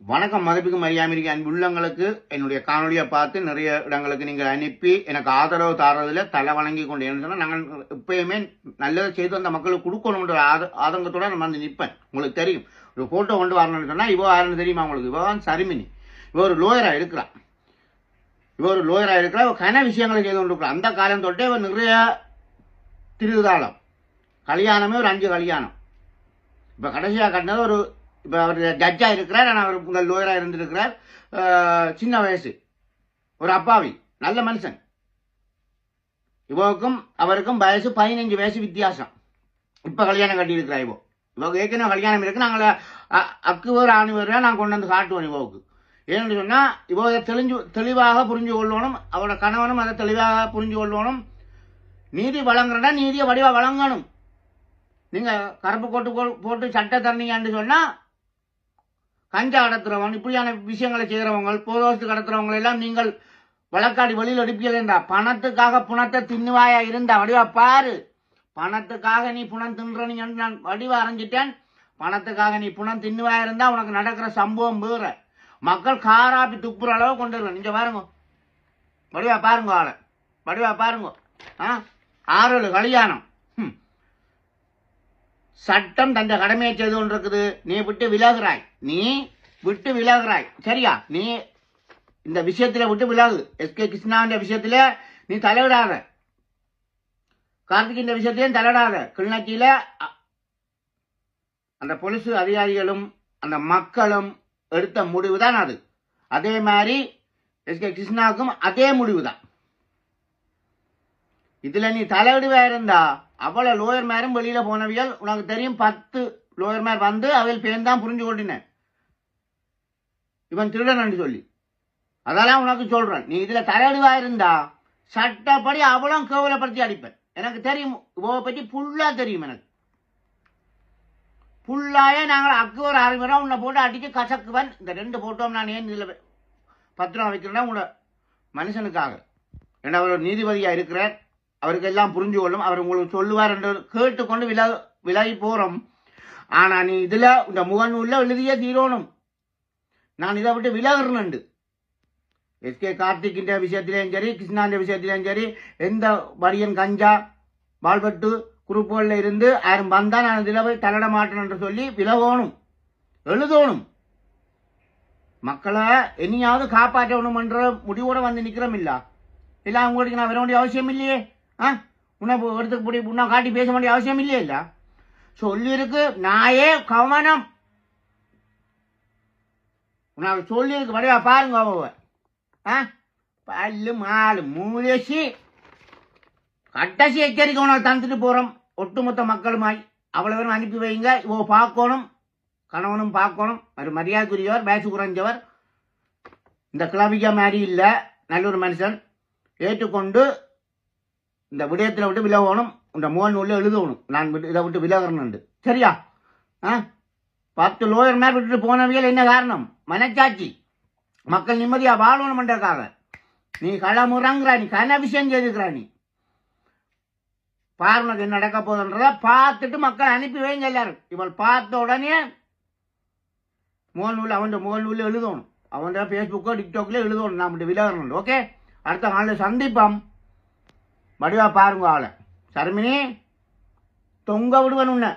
வணக்கம் மதிப்புக்கு மரியாமிக்கு அன்புள்ளங்களுக்கு என்னுடைய காணொலியை பார்த்து நிறைய இடங்களுக்கு நீங்கள் அனுப்பி எனக்கு ஆதரவு தாரதில் தலை வணங்கி கொண்டு சொன்னால் நாங்கள் எப்பயுமே நல்லதை செய்து அந்த மக்களுக்கு கொடுக்கணுன்ற ஆத ஆதங்கத்தோட நம்ம வந்து நிற்பேன். உங்களுக்கு தெரியும். ஒரு ஃபோட்டோ கொண்டு வரணும்னு சொன்னால் இவோ யாருன்னு தெரியுமா உங்களுக்கு? இவ தான் சரிமினி. இவ ஒரு லோயராக இருக்கிறான் இவ ஒரு லோயராக இருக்கிறா. இவ கன விஷயங்களை செய்து கொண்டு இருக்கிறா அந்த காலம் தொட்டே இவ நிறைய திருதாளம். கல்யாணமே ஒரு அஞ்சு கல்யாணம். இப்போ கடைசியாக கட்டினது ஒரு இப்போ அவர் ஜட்ஜாக இருக்கிறார் ஆனால் அவர் உங்கள் லோயராக இருந்திருக்கிறார். சின்ன வயசு. ஒரு அப்பாவி நல்ல மனுஷன். இவருக்கும் அவருக்கும் வயசு பதினஞ்சு வயசு வித்தியாசம். இப்போ கல்யாணம் கட்டியிருக்கிறா இவோ. இவங்க ஏற்கனவே கல்யாணம் இருக்கு. நாங்கள் அ- ஆணிவர் வேறு நான் கொண்டு வந்து காட்டுவோம் இவோவுக்கு. ஏன்னு சொன்னால் இவோ இதை தெளிஞ்சு தெளிவாக புரிஞ்சு கொள்ளணும். அவரோட கணவனும் அதை தெளிவாக புரிஞ்சு கொள்ளணும். நீதி வழங்குறனா நீதியை வடிவாக வழங்கணும். நீங்கள் கருப்பு கோட்டு போ- போட்டு சட்டை தரீங்கன்னு சொன்னால் கஞ்சா கடத்துறவங்க இப்படியான விஷயங்களை செய்கிறவங்க போதோசு கடத்துறவங்க எல்லாம் நீங்கள் வழக்காடி வழியில் எடுப்பீங்களா பணத்துக்காக புணத்தை தின்னுவாயா இருந்தா வடிவா? பாரு. பணத்துக்காக நீ புணம் தின்றனீங்க நான் வடிவா அரைஞ்சிட்டேன் பணத்துக்காக நீ புணம் தின்னுவாயா இருந்தா உனக்கு நடக்கிற சம்பவம் வேற. மக்கள் காராப்பி துப்புற அளவு கொண்டு வரலாம் நீங்க பாருங்க. வடிவா பாருங்க ஆளை. வடிவா பாருங்க. ஆ? ஆறு கல்யாணம். சட்டம் தந்த கடமையை செய்து கொண்டிருக்குது. நீ விட்டு விலகுறாய். நீ விட்டு விலகுறாய். சரியா? நீ இந்த விஷயத்துல விட்டு விலகு. எஸ்கே கிருஷ்ணான்ற விஷயத்துல நீ தலையிடாத. கார்த்திக் இந்த விஷயத்திலையும் தலையிடாத. கிளிநொச்சியில அந்த போலீஸ் அதிகாரிகளும் அந்த மக்களும் எடுத்த முடிவு தான் அது. அதே மாதிரி எஸ். கே. கிருஷ்ணாவுக்கும் அதே முடிவு தான் இதுல நீ தலையிடுவா இருந்தா அவ்வளோ லோயர் மேரும் வெளியில போனவியல் உனக்கு தெரியும் பத்து லோயர் மேர் வந்து அவையில் பேன் தான் புரிஞ்சு கொண்டினேன். இவன் திருடன்னு சொல்லி. அதெல்லாம் உனக்கு சொல்றேன். நீ இதுல தலையிடுவா இருந்தா சட்டப்படி அவளும் கேவலப்படுத்தி அடிப்பேன். எனக்கு தெரியும். இவ பற்றி ஃபுல்லா தெரியும் எனக்கு. ஃபுல்லாயே நாங்கள் அக்குவர் ஆரம்பிக்கிறோம் உன்னை போட்டு அடிச்சு கசக்குவன். இந்த ரெண்டு போட்டோம் நான் ஏன் இதில் பத்திரம் வைக்கிறேன்னா உங்களோட மனுஷனுக்காக. ஏன்னா அவர் நீதிபதியாக நீதிபதியா இருக்கிறார். அவருக்கு எல்லாம் புரிஞ்சு கொள்ளும் அவர் உங்களுக்கு சொல்லுவார் என்று கேட்டுக்கொண்டு வில விலகி போறோம். ஆனா நீ இதுல இந்த முகநூல்ல எழுதிய தீரோணும். நான் இதை விட்டு விலகிறேன் எஸ்கே கார்த்திகின்ற விஷயத்திலேயும் சரி கிருஷ்ணாண்ட விஷயத்திலேயும் சரி எந்த வரியன் கஞ்சா வால்பட்டு குரூப்புகளில் இருந்து யாரும் வந்தா நான் இதில் போய் தலையிட மாட்டேன் என்று சொல்லி விலகணும். எழுதணும். மக்களை இனியாவது காப்பாற்றணும் என்ற முடிவோட வந்து நிக்கிறோம் இல்ல? இல்ல அவங்களுக்கு நான் வர வேண்டிய அவசியம் இல்லையே. ஆ? உன்னை இப்போ எடுத்து உன்னை காட்டி பேச வேண்டிய அவசியம் இல்லையே இல்லை சொல்லியிருக்கு நாயே கவனம். உனக்கு சொல்லியிருக்கு வடிவா பாருங்க அவ ஆ? பல்லு மாலு மூலேசி கட்டசி எச்சரிக்கை உனக்கு தந்துட்டு போகிறோம் ஒட்டுமொத்த மக்களுமாய். அவ்வளோ பேரும் அனுப்பி வைங்க. இவோ பார்க்கணும். கணவனும் பார்க்கணும். ஒரு மரியாதைக்குரியவர் வயசு குறைஞ்சவர். இந்த கிளவிக்க மாதிரி இல்லை. நல்ல ஒரு மனுஷன். ஏற்றுக்கொண்டு இந்த விடயத்தில் விட்டு விலகணும் இந்த மோகன் உள்ள எழுதணும். நான் விட்டு இதை விட்டு விலகிறேன்னு சரியா? ஆ? பத்து லோயர் மேல் விட்டுட்டு போனவியல் என்ன காரணம்? மனச்சாட்சி. மக்கள் நிம்மதியாக வாழணும்ன்றக்காக நீ களமுறங்கிற நீ கன விஷயம் செய்திருக்கிற நீ. பாரு என்ன நடக்க போகுதுன்றத பார்த்துட்டு மக்கள் அனுப்பி வைங்க எல்லாரும். இவள் பார்த்த உடனே முகநூல் அவன் முகநூல் எழுதணும். அவன் ஃபேஸ்புக்கோ டிக்டாக்ல எழுதணும். நான் இப்படி விலகணும் ஓகே அடுத்த நாளில் சந்திப்போம். வடிவா பாருங்க ஆளை சர்மினி தொங்க விடுவன் உன்னை